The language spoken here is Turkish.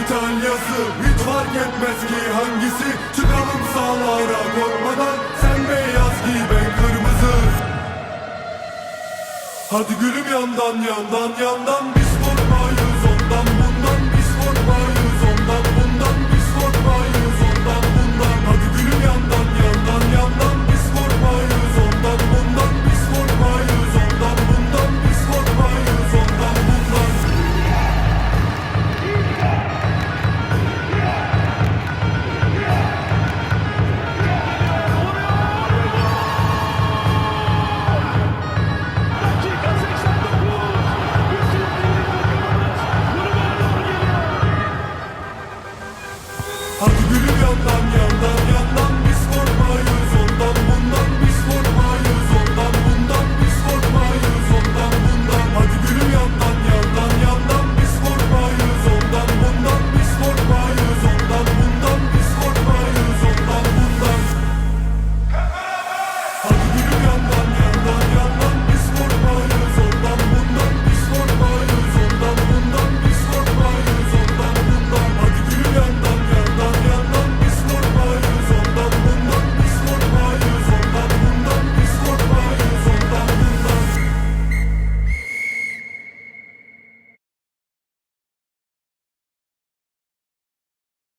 İtalya'sı hiç fark etmez ki hangisi. Çıkalım sağlara korkmadan Sen beyaz giy ben kırmızı. Hadi gülüm yandan yandan yandan bir